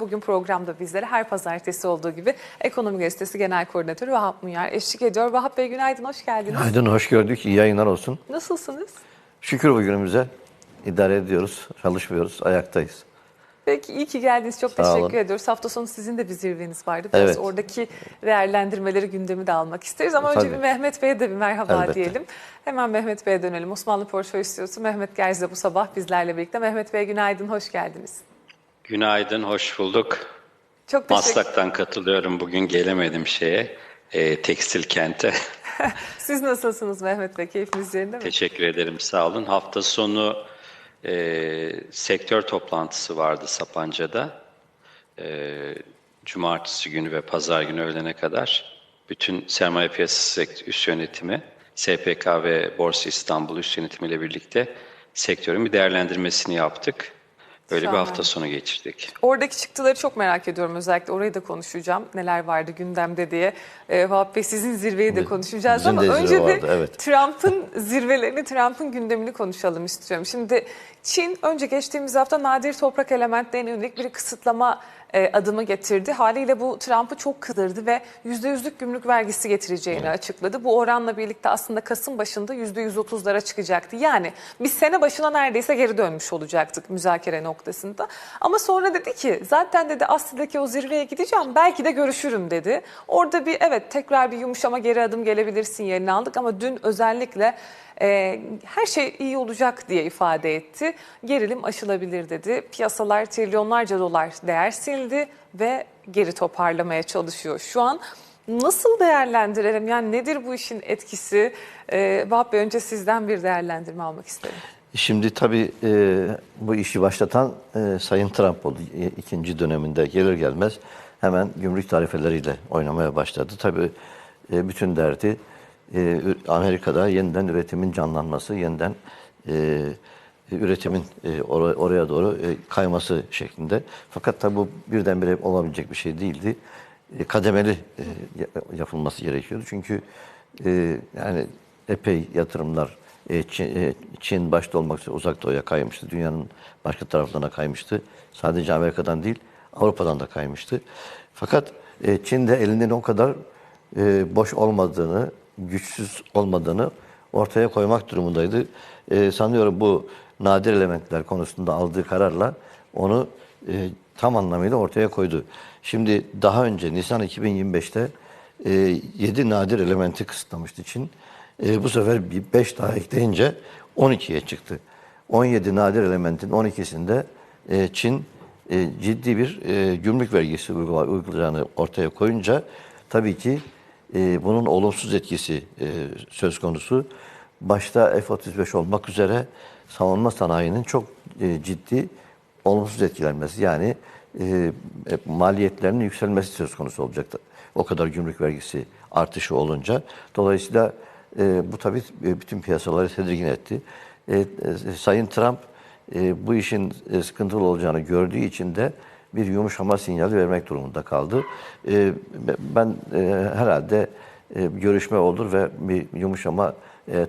Bugün programda bizlere her pazartesi olduğu gibi Ekonomi Gazetesi Genel Koordinatörü Vahap Munyar eşlik ediyor. Vahap Bey günaydın, hoş geldiniz. Aydın hoş gördük. İyi yayınlar olsun. Nasılsınız? Şükür bugünümüze idare ediyoruz. Çalışmıyoruz. Ayaktayız. Peki iyi ki geldiniz. Çok Sağ teşekkür olun. ediyoruz. Hafta sonu sizin de bir zirveniz vardı. Biraz Evet. oradaki değerlendirmeleri gündemi de almak isteriz. Ama önce Tabii. bir Mehmet Bey'e de bir merhaba Elbette. diyelim. Hemen Mehmet Bey'e dönelim. Osmanlı Portföy İstiyorsun Mehmet Gerz de bu sabah bizlerle birlikte. Mehmet Bey günaydın, hoş geldiniz. Günaydın, hoş bulduk. Çok teşekkür Maslak'tan katılıyorum. Bugün gelemedim şeye, e, tekstil kente. Siz nasılsınız Mehmet Bey? Keyfiniz yerinde mi? Teşekkür ederim, sağ olun. Hafta sonu e, sektör toplantısı vardı Sapanca'da. E, Cumartesi günü ve pazar günü öğlene kadar bütün sermaye piyasası üst yönetimi, SPK ve Borsa İstanbul üst yönetimiyle birlikte sektörün bir değerlendirmesini yaptık. Şahane. bir hafta sonu geçirdik. Oradaki çıktıları çok merak ediyorum özellikle orayı da konuşacağım. Neler vardı gündemde diye. Ee, Vahap Bey sizin zirveyi de konuşacağız Bizim ama de önce bir vardı, evet. Trump'ın zirvelerini, Trump'ın gündemini konuşalım istiyorum. Şimdi Çin önce geçtiğimiz hafta nadir toprak elementlerine yönelik bir kısıtlama e, adımı getirdi. Haliyle bu Trump'ı çok kıdırdı ve %100'lük gümrük vergisi getireceğini açıkladı. Bu oranla birlikte aslında Kasım başında %130'lara çıkacaktı. Yani biz sene başına neredeyse geri dönmüş olacaktık müzakere noktasında. Ama sonra dedi ki zaten dedi Asya'daki o zirveye gideceğim belki de görüşürüm dedi. Orada bir evet tekrar bir yumuşama geri adım gelebilir sinyalini aldık ama dün özellikle e, her şey iyi olacak diye ifade etti. Gerilim aşılabilir dedi. Piyasalar trilyonlarca dolar değer sildi ve geri toparlamaya çalışıyor. Şu an nasıl değerlendirelim? Yani nedir bu işin etkisi? E, Vahap Bey önce sizden bir değerlendirme almak isterim. Şimdi tabii e, bu işi başlatan e, Sayın Trump oldu. E, ikinci döneminde gelir gelmez hemen gümrük tarifeleriyle oynamaya başladı. Tabii e, bütün derdi e, Amerika'da yeniden üretimin canlanması, yeniden e, üretimin e, or- oraya doğru e, kayması şeklinde. Fakat tabii bu birdenbire olabilecek bir şey değildi. E, kademeli ya- yapılması gerekiyordu. Çünkü yani epey yatırımlar Çin, başta olmak üzere uzak doğuya kaymıştı. Dünyanın başka taraflarına kaymıştı. Sadece Amerika'dan değil Avrupa'dan da kaymıştı. Fakat e, Çin de elinin o kadar boş olmadığını, güçsüz olmadığını ortaya koymak durumundaydı. Sanıyorum bu nadir elementler konusunda aldığı kararla onu e, tam anlamıyla ortaya koydu. Şimdi daha önce Nisan 2025'te e, 7 nadir elementi kısıtlamıştı Çin. E, bu sefer bir 5 daha ekleyince 12'ye çıktı. 17 nadir elementin 12'sinde e, Çin e, ciddi bir e, gümrük vergisi uygula- uygulayacağını ortaya koyunca tabii ki e, bunun olumsuz etkisi e, söz konusu. Başta F-35 olmak üzere savunma sanayinin çok e, ciddi olumsuz etkilenmesi yani e, e, maliyetlerinin yükselmesi söz konusu olacaktı. O kadar gümrük vergisi artışı olunca. Dolayısıyla bu tabii bütün piyasaları tedirgin etti. Sayın Trump bu işin sıkıntılı olacağını gördüğü için de bir yumuşama sinyali vermek durumunda kaldı. Ben herhalde görüşme olur ve bir yumuşama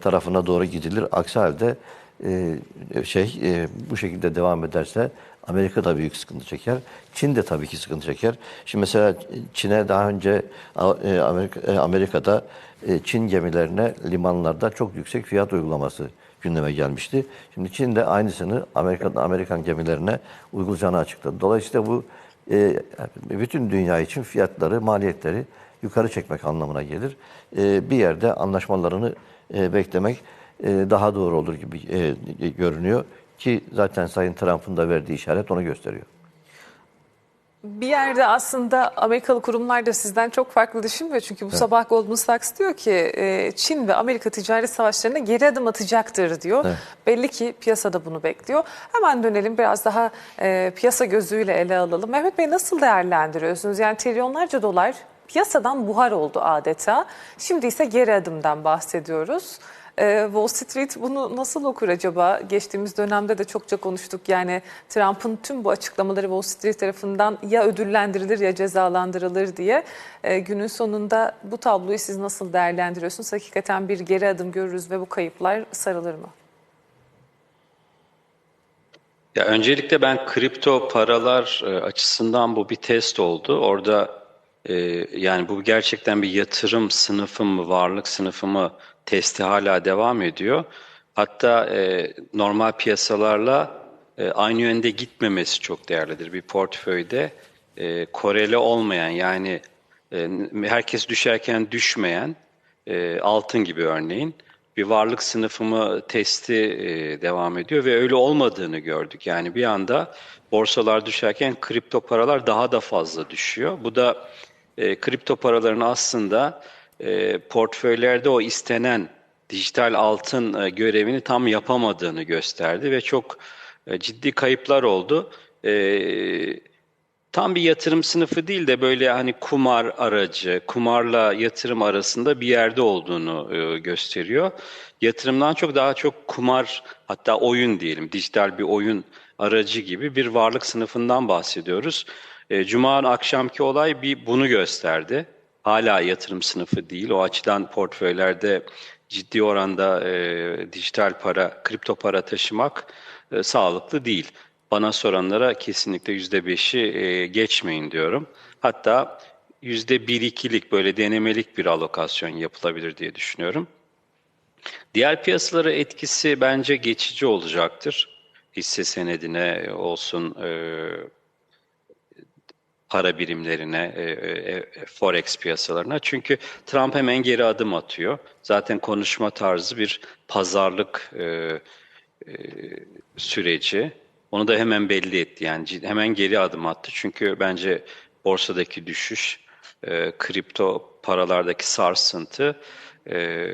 tarafına doğru gidilir. Aksi halde e, şey e, bu şekilde devam ederse Amerika da büyük sıkıntı çeker. Çin de tabii ki sıkıntı çeker. Şimdi mesela Çin'e daha önce e, e, Amerika'da Çin gemilerine limanlarda çok yüksek fiyat uygulaması gündeme gelmişti. Şimdi Çin de aynısını Amerika'da Amerikan gemilerine uygulayacağını açıkladı. Dolayısıyla bu bütün dünya için fiyatları, maliyetleri yukarı çekmek anlamına gelir. Bir yerde anlaşmalarını beklemek daha doğru olur gibi e, görünüyor ki zaten Sayın Trump'ın da verdiği işaret onu gösteriyor. Bir yerde aslında Amerikalı kurumlar da sizden çok farklı düşünmüyor. Çünkü bu sabah Goldman Sachs diyor ki e, Çin ve Amerika ticaret savaşlarına geri adım atacaktır diyor. Evet. Belli ki piyasada bunu bekliyor. Hemen dönelim biraz daha e, piyasa gözüyle ele alalım. Mehmet Bey nasıl değerlendiriyorsunuz? Yani trilyonlarca dolar piyasadan buhar oldu adeta. Şimdi ise geri adımdan bahsediyoruz. Ee, Wall Street bunu nasıl okur acaba? Geçtiğimiz dönemde de çokça konuştuk. Yani Trump'ın tüm bu açıklamaları Wall Street tarafından ya ödüllendirilir ya cezalandırılır diye. Ee, günün sonunda bu tabloyu siz nasıl değerlendiriyorsunuz? Hakikaten bir geri adım görürüz ve bu kayıplar sarılır mı? Ya öncelikle ben kripto paralar e, açısından bu bir test oldu. Orada e, yani bu gerçekten bir yatırım sınıfı mı, varlık sınıfı mı testi hala devam ediyor. Hatta e, normal piyasalarla e, aynı yönde gitmemesi çok değerlidir. Bir portföyde e, korele olmayan yani e, herkes düşerken düşmeyen e, altın gibi örneğin bir varlık sınıfımı testi e, devam ediyor ve öyle olmadığını gördük. Yani bir anda borsalar düşerken kripto paralar daha da fazla düşüyor. Bu da e, kripto paraların aslında e, portföylerde o istenen dijital altın e, görevini tam yapamadığını gösterdi ve çok e, ciddi kayıplar oldu. E, tam bir yatırım sınıfı değil de böyle hani kumar aracı, kumarla yatırım arasında bir yerde olduğunu e, gösteriyor. Yatırımdan çok daha çok kumar hatta oyun diyelim, dijital bir oyun aracı gibi bir varlık sınıfından bahsediyoruz. E, Cuma akşamki olay bir bunu gösterdi. Hala yatırım sınıfı değil. O açıdan portföylerde ciddi oranda e, dijital para, kripto para taşımak e, sağlıklı değil. Bana soranlara kesinlikle yüzde beşi e, geçmeyin diyorum. Hatta yüzde bir ikilik böyle denemelik bir alokasyon yapılabilir diye düşünüyorum. Diğer piyasalara etkisi bence geçici olacaktır. Hisse senedine olsun, e, para birimlerine, e, e, forex piyasalarına. Çünkü Trump hemen geri adım atıyor. Zaten konuşma tarzı bir pazarlık e, e, süreci. Onu da hemen belli etti. Yani hemen geri adım attı. Çünkü bence borsadaki düşüş, e, kripto paralardaki sarsıntı e,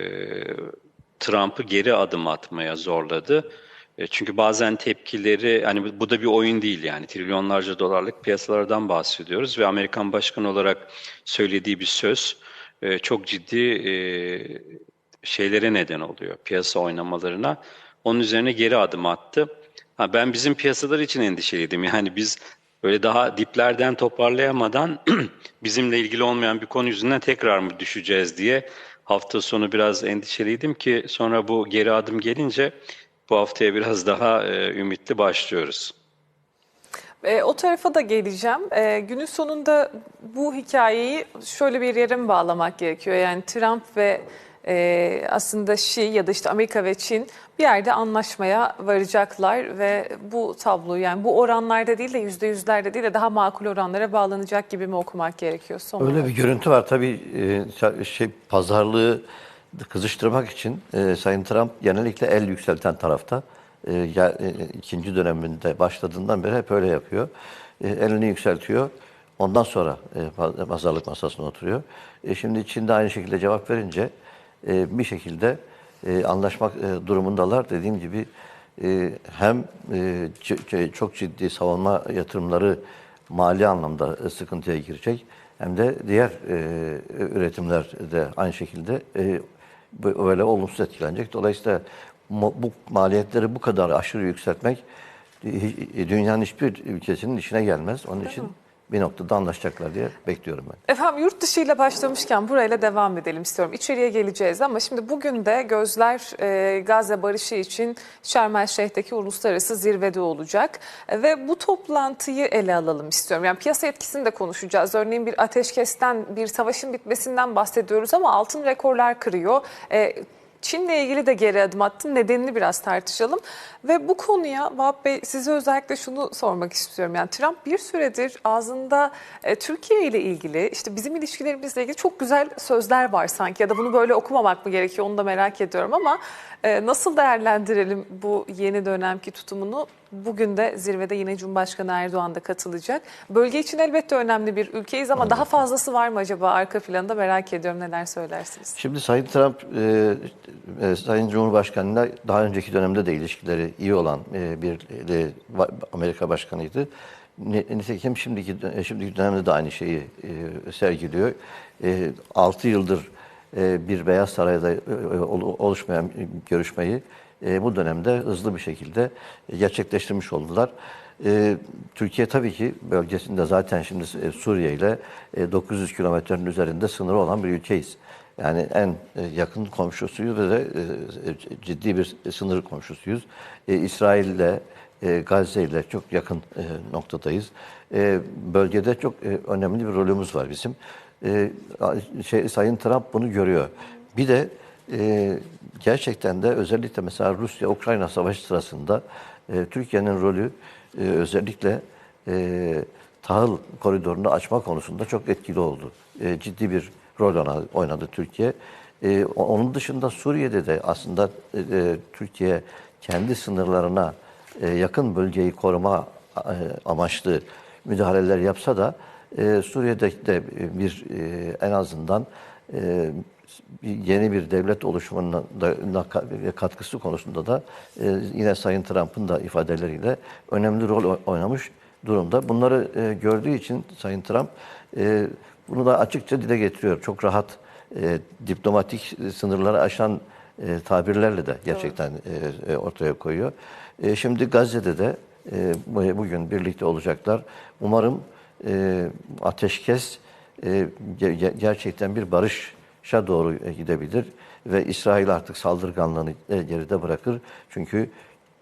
Trump'ı geri adım atmaya zorladı. E, Çünkü bazen tepkileri, hani bu- da bir oyun değil yani trilyonlarca dolarlık piyasalardan bahsediyoruz ve Amerikan başkanı olarak söylediği bir söz e, çok ciddi e, şeylere neden oluyor, piyasa oynamalarına. Onun üzerine geri adım attı. Ha, ben bizim piyasalar için endişeliydim. Yani biz böyle daha diplerden toparlayamadan bizimle ilgili olmayan bir konu yüzünden tekrar mı düşeceğiz diye hafta sonu biraz endişeliydim ki sonra bu geri adım gelince bu haftaya biraz daha e, ümitli başlıyoruz. E, o tarafa da geleceğim. E, günün sonunda bu hikayeyi şöyle bir yere mi bağlamak gerekiyor? Yani Trump ve e, aslında Xi ya da işte Amerika ve Çin bir yerde anlaşmaya varacaklar ve bu tablo yani bu oranlarda değil de yüzde yüzlerde değil de daha makul oranlara bağlanacak gibi mi okumak gerekiyor? Son Öyle olarak? bir görüntü var tabii e, şey pazarlığı kızıştırmak için e, Sayın Trump genellikle el yükselten tarafta. E, ya- e, ikinci döneminde başladığından beri hep öyle yapıyor. E, elini yükseltiyor. Ondan sonra e, pa- pazarlık masasına oturuyor. E, şimdi Çin de aynı şekilde cevap verince e, bir şekilde e, anlaşmak e, durumundalar. Dediğim gibi e, hem e, çok ciddi savunma yatırımları mali anlamda e, sıkıntıya girecek hem de diğer e, üretimler de aynı şekilde e, böyle olumsuz etkilenecek. Dolayısıyla bu maliyetleri bu kadar aşırı yükseltmek e, dünyanın hiçbir ülkesinin işine gelmez. Onun için bir noktada anlaşacaklar diye bekliyorum ben. Efendim yurt dışı ile başlamışken burayla devam edelim istiyorum. İçeriye geleceğiz ama şimdi bugün de gözler e, Gazze barışı için Şarm El Şeyh'teki uluslararası zirvede olacak. Ve bu toplantıyı ele alalım istiyorum. Yani piyasa etkisini de konuşacağız. Örneğin bir ateşkesten, bir savaşın bitmesinden bahsediyoruz ama altın rekorlar kırıyor. E, Çin'le ilgili de geri adım attı. Nedenini biraz tartışalım. Ve bu konuya Vahap Bey size özellikle şunu sormak istiyorum. Yani Trump bir süredir ağzında e, Türkiye ile ilgili işte bizim ilişkilerimizle ilgili çok güzel sözler var sanki. Ya da bunu böyle okumamak mı gerekiyor onu da merak ediyorum ama nasıl değerlendirelim bu yeni dönemki tutumunu? Bugün de zirvede yine Cumhurbaşkanı Erdoğan da katılacak. Bölge için elbette önemli bir ülkeyiz ama daha fazlası var mı acaba arka planda merak ediyorum neler söylersiniz? Şimdi Sayın Trump, e, e, Sayın Cumhurbaşkanı'yla daha önceki dönemde de ilişkileri iyi olan e, bir e, Amerika Başkanı'ydı. Nitekim şimdiki, şimdiki dönemde de aynı şeyi e, sergiliyor. E, 6 yıldır bir Beyaz Saray'da e, ol- oluşmayan görüşmeyi e, bu dönemde hızlı bir şekilde gerçekleştirmiş oldular. E, Türkiye tabii ki bölgesinde zaten şimdi e, Suriye ile e, 900 kilometrenin üzerinde sınırı olan bir ülkeyiz. Yani en e, yakın komşusuyuz ve de e, ciddi bir sınır komşusuyuz. E, İsrail'le e, Gazze ile çok yakın e, noktadayız. E, bölgede çok e, önemli bir rolümüz var bizim. E, şey, Sayın Trump bunu görüyor. Bir de e, gerçekten de özellikle mesela Rusya-Ukrayna savaşı sırasında e, Türkiye'nin rolü e, özellikle e, tahıl koridorunu açma konusunda çok etkili oldu. E, ciddi bir rol oyna- oynadı Türkiye. E, onun dışında Suriye'de de aslında e, e, Türkiye kendi sınırlarına e, yakın bölgeyi koruma e, amaçlı müdahaleler yapsa da e, Suriye'de de bir e, en azından e, yeni bir devlet oluşumuna da, katkısı konusunda da e, yine Sayın Trump'ın da ifadeleriyle önemli rol oynamış durumda. Bunları e, gördüğü için Sayın Trump e, bunu da açıkça dile getiriyor. Çok rahat e, diplomatik sınırları aşan e, tabirlerle de gerçekten e, e, ortaya koyuyor. E, şimdi Gazze'de de e, bu- bugün birlikte olacaklar. Umarım e, ateşkes e, ge- ge- gerçekten bir barışa doğru e, gidebilir ve İsrail artık saldırganlığını e, geride bırakır. Çünkü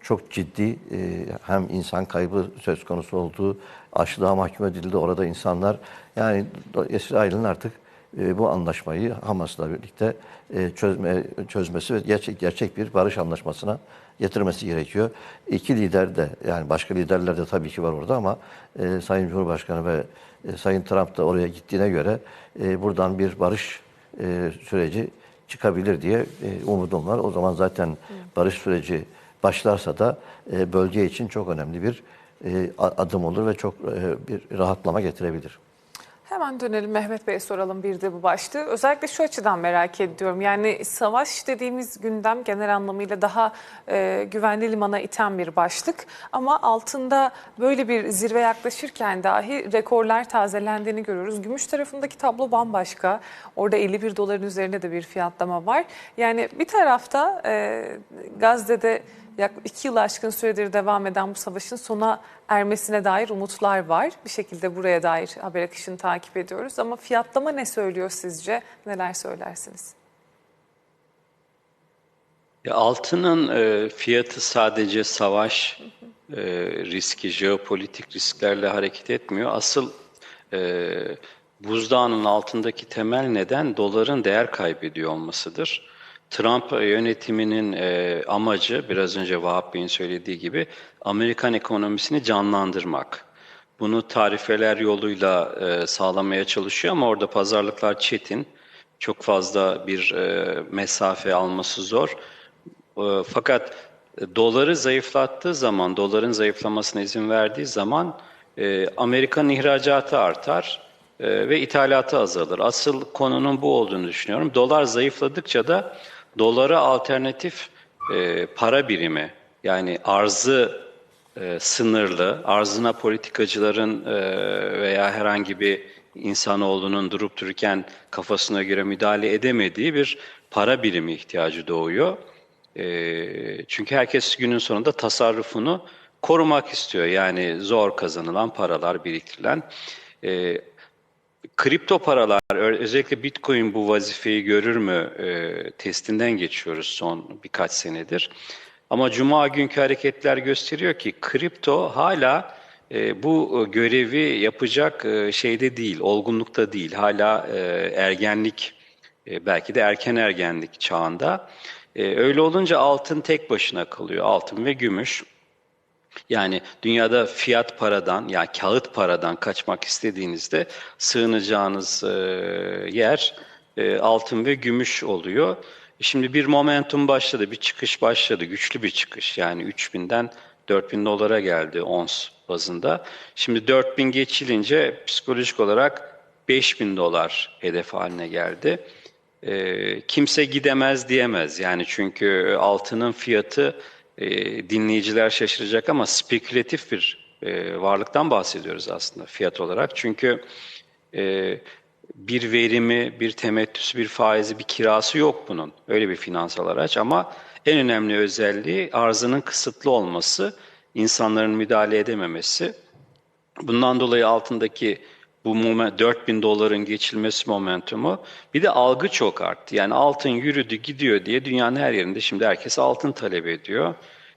çok ciddi e, hem insan kaybı söz konusu olduğu açlığa mahkum edildi orada insanlar. Yani İsrail'in artık e, bu anlaşmayı Hamas'la birlikte e, çözme, çözmesi ve gerçek gerçek bir barış anlaşmasına getirmesi gerekiyor. İki lider de yani başka liderler de tabii ki var orada ama e, Sayın Cumhurbaşkanı ve e, Sayın Trump da oraya gittiğine göre e, buradan bir barış e, süreci çıkabilir diye e, umudum var. O zaman zaten barış süreci başlarsa da e, bölge için çok önemli bir e, adım olur ve çok e, bir rahatlama getirebilir. Hemen dönelim Mehmet Bey'e soralım bir de bu başlığı. Özellikle şu açıdan merak ediyorum. Yani savaş dediğimiz gündem genel anlamıyla daha e, güvenli limana iten bir başlık. Ama altında böyle bir zirve yaklaşırken dahi rekorlar tazelendiğini görüyoruz. Gümüş tarafındaki tablo bambaşka. Orada 51 doların üzerinde de bir fiyatlama var. Yani bir tarafta e, Gazze'de yaklaşık iki yıl aşkın süredir devam eden bu savaşın sona ermesine dair umutlar var. Bir şekilde buraya dair haber akışını takip ediyoruz. Ama fiyatlama ne söylüyor sizce? Neler söylersiniz? Ya altının e, fiyatı sadece savaş e, riski, jeopolitik risklerle hareket etmiyor. Asıl e, buzdağının altındaki temel neden doların değer kaybediyor olmasıdır. Trump yönetiminin e, amacı biraz önce Vahap Bey'in söylediği gibi Amerikan ekonomisini canlandırmak. Bunu tarifeler yoluyla e, sağlamaya çalışıyor ama orada pazarlıklar çetin. Çok fazla bir e, mesafe alması zor. E, Fakat doları zayıflattığı zaman, doların zayıflamasına izin verdiği zaman e, Amerikan ihracatı artar e, ve ithalatı azalır. Asıl konunun bu olduğunu düşünüyorum. Dolar zayıfladıkça da dolara alternatif e, para birimi yani arzı e, sınırlı, arzına politikacıların e, veya herhangi bir insanoğlunun durup dururken kafasına göre müdahale edemediği bir para birimi ihtiyacı doğuyor. E, çünkü herkes günün sonunda tasarrufunu korumak istiyor. Yani zor kazanılan paralar, biriktirilen. E, kripto paralar, özellikle Bitcoin bu vazifeyi görür mü e, testinden geçiyoruz son birkaç senedir. Ama Cuma günkü hareketler gösteriyor ki kripto hala e, bu görevi yapacak e, şeyde değil, olgunlukta değil. Hala e, ergenlik, e, belki de erken ergenlik çağında. E, öyle olunca altın tek başına kalıyor, altın ve gümüş. Yani dünyada fiyat paradan, yani kağıt paradan kaçmak istediğinizde sığınacağınız e, yer e, altın ve gümüş oluyor. Şimdi bir momentum başladı, bir çıkış başladı, güçlü bir çıkış. Yani 3000'den 4000 dolara geldi ons bazında. Şimdi 4000 geçilince psikolojik olarak 5000 dolar hedef haline geldi. E, kimse gidemez diyemez. Yani çünkü altının fiyatı e, dinleyiciler şaşıracak ama spekülatif bir e, varlıktan bahsediyoruz aslında fiyat olarak. Çünkü e, bir verimi, bir temettüsü, bir faizi, bir kirası yok bunun. Öyle bir finansal araç ama en önemli özelliği arzının kısıtlı olması, insanların müdahale edememesi. Bundan dolayı altındaki bu moment, 4000 doların geçilmesi momentumu bir de algı çok arttı. Yani altın yürüdü gidiyor diye dünyanın her yerinde şimdi herkes altın talep ediyor.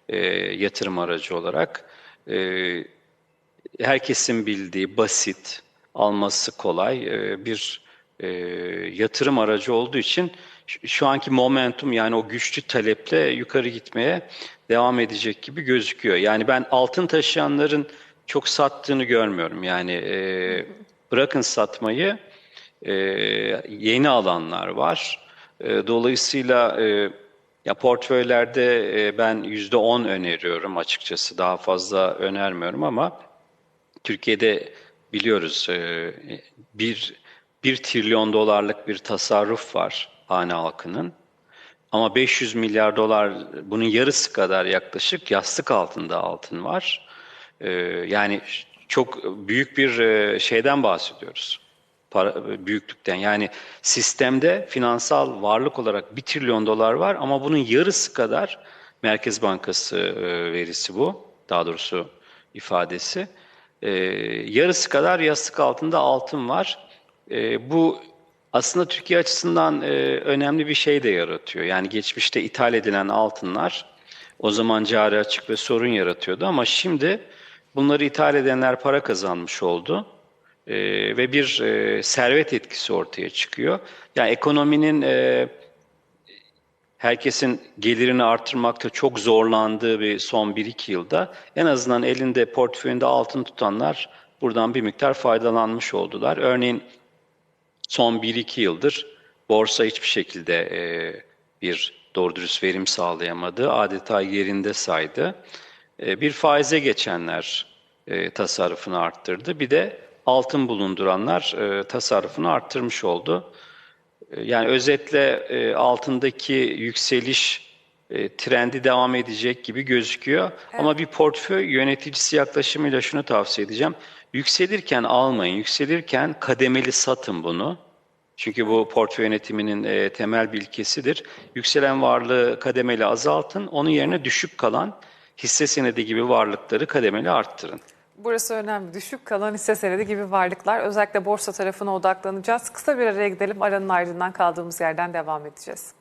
e, yatırım aracı olarak. E, herkesin bildiği basit, alması kolay e, bir e, yatırım aracı olduğu için şu- anki momentum yani o güçlü taleple yukarı gitmeye devam edecek gibi gözüküyor. Yani ben altın taşıyanların çok sattığını görmüyorum. Yani e, bırakın satmayı e, yeni alanlar var. E, dolayısıyla e, ya portföylerde e, ben yüzde on öneriyorum açıkçası daha fazla önermiyorum ama Türkiye'de biliyoruz e, bir, bir trilyon dolarlık bir tasarruf var hane halkının. Ama 500 milyar dolar bunun yarısı kadar yaklaşık yastık altında altın var. E, yani çok büyük bir e, şeyden bahsediyoruz. Para, büyüklükten yani sistemde finansal varlık olarak 1 trilyon dolar var ama bunun yarısı kadar Merkez Bankası e, verisi bu. Daha doğrusu ifadesi. E, yarısı kadar yastık altında altın var. E, bu aslında Türkiye açısından e, önemli bir şey de yaratıyor. Yani geçmişte ithal edilen altınlar o zaman cari açık ve sorun yaratıyordu ama şimdi bunları ithal edenler para kazanmış oldu. E, ve bir e, servet etkisi ortaya çıkıyor. Yani ekonominin e, herkesin gelirini artırmakta çok zorlandığı bir son 1-2 yılda en azından elinde portföyünde altın tutanlar buradan bir miktar faydalanmış oldular. Örneğin son 1-2 yıldır borsa hiçbir şekilde e, bir doğru dürüst verim sağlayamadı. Adeta yerinde saydı. E, bir faize geçenler e, tasarrufunu arttırdı. Bir de altın bulunduranlar e, tasarrufunu arttırmış oldu. Yani özetle altındaki yükseliş trendi devam edecek gibi gözüküyor. Ama bir portföy yöneticisi yaklaşımıyla şunu tavsiye edeceğim. Yükselirken almayın, yükselirken kademeli satın bunu. Çünkü bu portföy yönetiminin e, temel bir ilkesidir. Yükselen varlığı kademeli azaltın, onun yerine düşük kalan hisse senedi gibi varlıkları kademeli arttırın. Burası önemli. Düşük kalan hisse senedi gibi varlıklar. Özellikle borsa tarafına odaklanacağız. Kısa bir araya gidelim. Aranın ardından kaldığımız yerden devam edeceğiz.